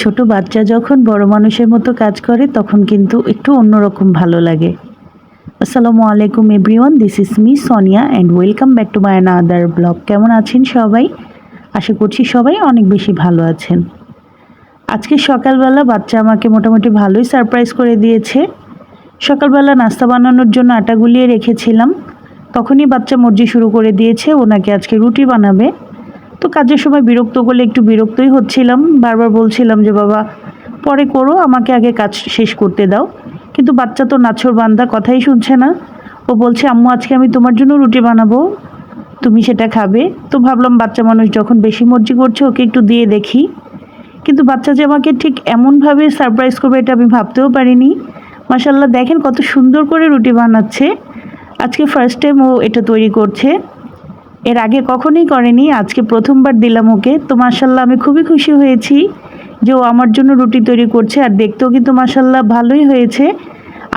ছোট বাচ্চা যখন বড় মানুষের মতো কাজ করে, তখন কিন্তু একটু অন্যরকম ভালো লাগে। আসসালামু আলাইকুম everyone, this is me Sonia and welcome back to my other blog. কেমন আছেন সবাই? আশা করছি সবাই অনেক বেশি ভালো আছেন। আজকে সকালবেলা বাচ্চা আমাকে মোটামুটি ভালোই সারপ্রাইজ করে দিয়েছে। সকালবেলা নাস্তা বানানোর জন্য আটা গুলিয়ে রেখেছিলাম। তখনই বাচ্চা মর্জি শুরু করে দিয়েছে, ওনাকে আজকে রুটি বানাবে। তো কাজের সময় বিরক্ত করলে একটু বিরক্তই হচ্ছিলাম। বারবার বলছিলাম যে, বাবা, পরে করো, আমাকে আগে কাজ শেষ করতে দাও। কিন্তু বাচ্চা তো নাছর বান্দা, কথাই শুনছে না। ও বলছে, আম্মু, আজকে আমি তোমার জন্য রুটি বানাবো। তুমি সেটা খাবে। তো ভাবলাম, বাচ্চা মানুষ যখন বেশি মর্জি করছে, ওকে একটু দিয়ে দেখি। কিন্তু বাচ্চা যে আমাকে ঠিক এমনভাবে সারপ্রাইজ করবে, এটা আমি ভাবতেও পারিনি। মাসাল্লাহ দেখেন কত সুন্দর করে রুটি বানাচ্ছে। আজকে ফার্স্ট টাইম ও এটা তৈরি করছে। এর আগে কখনোই করেনি, আজকে প্রথমবার দিলাম ওকে। তো মাসাল্লাহ আমি খুবই খুশি হয়েছি যে ও আমার জন্য রুটি তৈরি করছে আর দেখতেও কিন্তু মাসাল্লাহ ভালোই হয়েছে।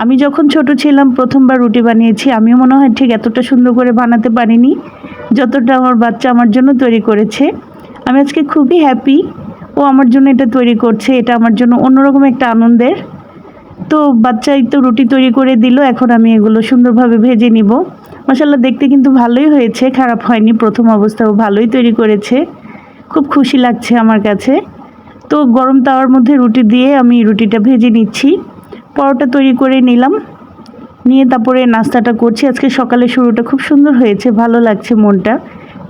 আমি যখন ছোট ছিলাম, প্রথমবার রুটি বানিয়েছি, আমিও মনে হয় ঠিক এতটা সুন্দর করে বানাতে পারিনি, যতটা আমার বাচ্চা আমার জন্য তৈরি করেছে। আমি আজকে খুবই হ্যাপি ও আমার জন্য এটা তৈরি করছে, এটা আমার জন্য অন্যরকম একটা আনন্দের। তো বাচ্চাই তো রুটি তৈরি করে দিল, এখন আমি এগুলো সুন্দরভাবে ভেজে নিব। মশাল্লা দেখতে কিন্তু ভালোই হয়েছে, খারাপ হয়নি প্রথম অবস্থাও, ভালোই তৈরি করেছে। খুব খুশি লাগছে আমার কাছে। তো গরম তাওয়ার মধ্যে রুটি দিয়ে আমি রুটিটা ভেজে নিচ্ছি। পরোটা তৈরি করে নিলাম। নিয়ে তারপরে নাস্তাটা করছি। আজকে সকালে শুরুটা খুব সুন্দর হয়েছে, ভালো লাগছে মনটা,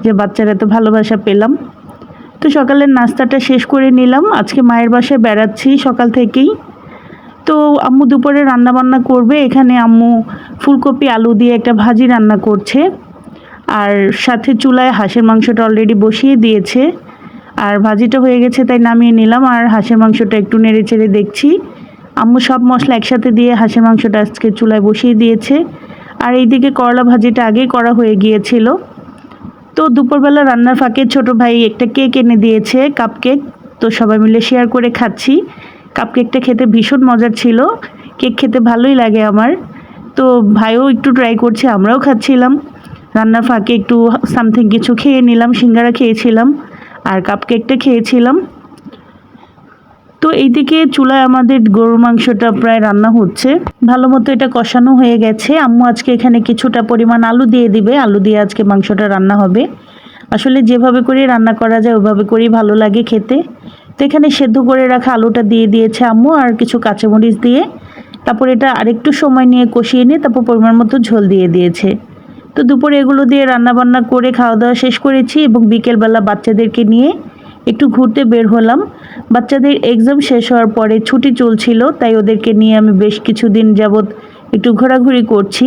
যে বাচ্চারা এত ভালোবাসা পেলাম। তো সকালের নাস্তাটা শেষ করে নিলাম। আজকে মায়ের বাসায় বেড়াচ্ছি সকাল থেকেই। তো আম্মু দুপুরে রান্না বান্না করবে। এখানে আম্মু ফুলকপি, আলু দিয়ে একটা ভাজি রান্না করছে। আর সাথে চুলায় হাঁসের মাংসটা অলরেডি বসিয়ে দিয়েছে। আর ভাজিটা হয়ে গেছে, তাই নামিয়ে নিলাম। আর হাঁসের মাংসটা একটু নেড়ে চেড়ে দেখছি। আম্মু সব মশলা একসাথে দিয়ে হাঁসের মাংসটা আজকে চুলায় বসিয়ে দিয়েছে। আর এইদিকে করলা ভাজিটা আগেই করা হয়ে গিয়েছিল। তো দুপুরবেলা রান্নার ফাঁকে ছোট ভাই একটা কেক এনে দিয়েছে কাপ কেক তো সবাই মিলে শেয়ার করে খাচ্ছি। কাপ কেকটা খেতে ভীষণ মজার ছিল। কেক খেতে ভালোই লাগে আমার। তো ভাইও একটু ট্রাই করছে, আমরাও খাচ্ছিলাম। রান্নার ফাঁকে একটু সামথিং কিছু খেয়ে নিলাম, সিঙ্গারা খেয়েছিলাম আর কাপ কেকটা খেয়েছিলাম। তো এইদিকে চুলায় আমাদের গরুর মাংসটা প্রায় রান্না হচ্ছে। ভালো মতো এটা কষানো হয়ে গেছে। আম্মু আজকে এখানে কিছুটা পরিমাণ আলু দিয়ে দিবে। আলু দিয়ে আজকে মাংসটা রান্না হবে। আসলে যেভাবে করে রান্না করা যায়, ওভাবে করেই ভালো লাগে খেতে। তো এখানে সেদ্ধ করে রাখা আলুটা দিয়ে দিয়েছে আম্মু আর কিছু কাঁচামরিচ দিয়ে। তারপর এটা আরেকটু সময় নিয়ে কষিয়ে নিয়ে তারপর পরিমাণ মতো ঝোল দিয়ে দিয়েছে। তো দুপুরে এগুলো দিয়ে রান্না বান্না করে খাওয়া দাওয়া শেষ করেছি এবং বিকেলবেলা বাচ্চাদেরকে নিয়ে একটু ঘুরতে বের হলাম। বাচ্চাদের এক্সাম শেষ হওয়ার পরে ছুটি চলছিল, তাই ওদেরকে নিয়ে আমি বেশ কিছুদিন যাবৎ একটু ঘোরাঘুরি করছি।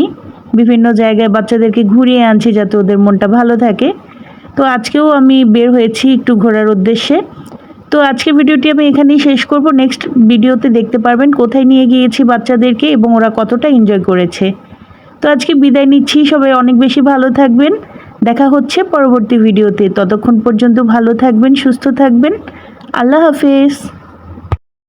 বিভিন্ন জায়গায় বাচ্চাদেরকে ঘুরিয়ে আনছি যাতে ওদের মনটা ভালো থাকে। তো আজকেও আমি বের হয়েছি একটু ঘোরার উদ্দেশ্যে। তো আজকে ভিডিওটি আমি এখানেই শেষ করব। নেক্সট ভিডিওতে দেখতে পারবেন কোথায় নিয়ে গিয়েছি বাচ্চাদেরকে এবং ওরা কতটা এনজয় করেছে। তো আজকে বিদায় নিচ্ছি। সবাই অনেক বেশি ভালো থাকবেন। দেখা হচ্ছে পরবর্তী ভিডিওতে। ততক্ষণ পর্যন্ত ভালো থাকবেন, সুস্থ থাকবেন। আল্লাহ হাফেজ।